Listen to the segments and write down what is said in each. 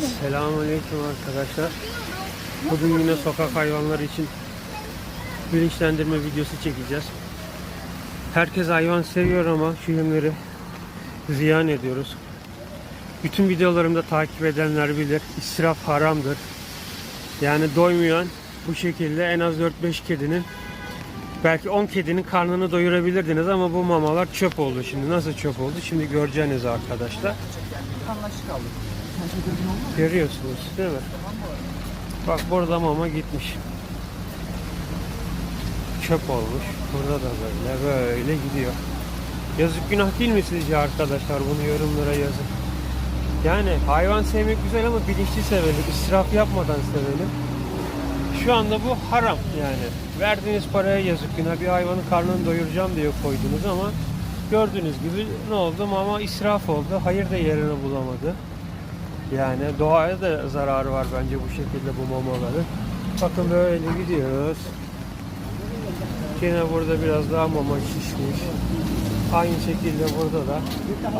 Selamünaleyküm arkadaşlar. Bugün yine sokak hayvanları için bilinçlendirme videosu çekeceğiz. Herkes hayvan seviyor ama şu yemleri ziyan ediyoruz. Bütün videolarımda takip edenler bilir. İsraf haramdır. Yani doymayan bu şekilde en az 4-5 kedinin belki 10 kedinin karnını doyurabilirdiniz ama bu mamalar çöp oldu şimdi. Nasıl çöp oldu? Şimdi göreceğiniz arkadaşlar. Kanlaşık aldık. Görüyorsunuz değil mi? Bak burada mama gitmiş. Çöp olmuş. Burada da böyle böyle gidiyor. Yazık günah değil mi sizce arkadaşlar? Bunu yorumlara yazın. Yani hayvan sevmek güzel ama bilinçli sevelim. İsraf yapmadan sevelim. Şu anda bu haram yani. Verdiğiniz paraya yazık günah. Bir hayvanın karnını doyuracağım diye koydunuz ama gördüğünüz gibi ne oldu? Mama israf oldu. Hayır da yerini bulamadı. Yani doğaya da zararı var bence bu şekilde bu mamaların. Bakın böyle gidiyoruz. Yine burada biraz daha mama şişmiş. Aynı şekilde burada da.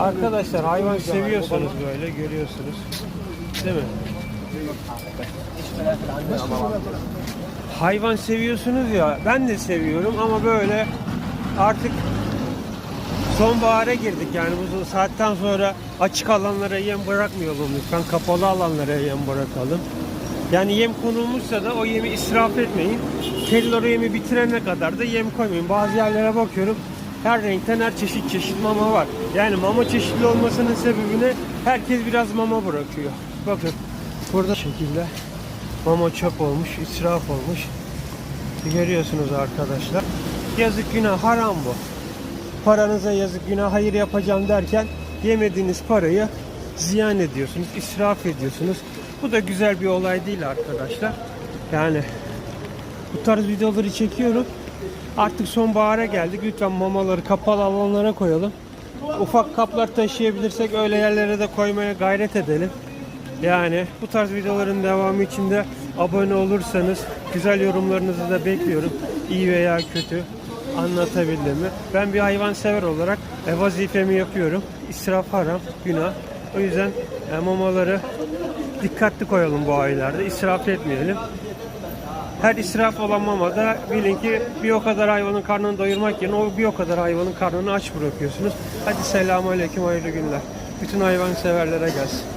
Arkadaşlar hayvan seviyorsanız böyle görüyorsunuz. Değil mi? Hayvan seviyorsunuz ya ben de seviyorum ama böyle artık sonbahara girdik yani bu saatten sonra açık alanlara yem bırakmayalım lütfen kapalı alanlara yem bırakalım. Yani yem konulmuşsa da o yemi israf etmeyin. Kediler o yemi bitirene kadar da yem koymayın. Bazı yerlere bakıyorum her renkten her çeşit çeşit mama var. Yani mama çeşitli olmasının sebebine herkes biraz mama bırakıyor. Bakın burada şekilde mama çöp olmuş, israf olmuş. Görüyorsunuz arkadaşlar. Yazık günah haram bu paranıza yazık günah hayır yapacağım derken yemediğiniz parayı ziyan ediyorsunuz, israf ediyorsunuz. Bu da güzel bir olay değil arkadaşlar. Yani bu tarz videoları çekiyorum. Artık sonbahara geldik. Lütfen mamaları kapalı alanlara koyalım. Ufak kaplar taşıyabilirsek öyle yerlere de koymaya gayret edelim. Yani bu tarz videoların devamı için de abone olursanız güzel yorumlarınızı da bekliyorum. İyi veya kötü anlatabildim mi? Ben bir hayvan sever olarak e, vazifemi yapıyorum. İsraf haram, günah. O yüzden e, mamaları dikkatli koyalım bu aylarda. İsraf etmeyelim. Her israf olan mamada bilin ki bir o kadar hayvanın karnını doyurmak yerine o bir o kadar hayvanın karnını aç bırakıyorsunuz. Hadi selamun aleyküm hayırlı günler. Bütün hayvan severlere gelsin.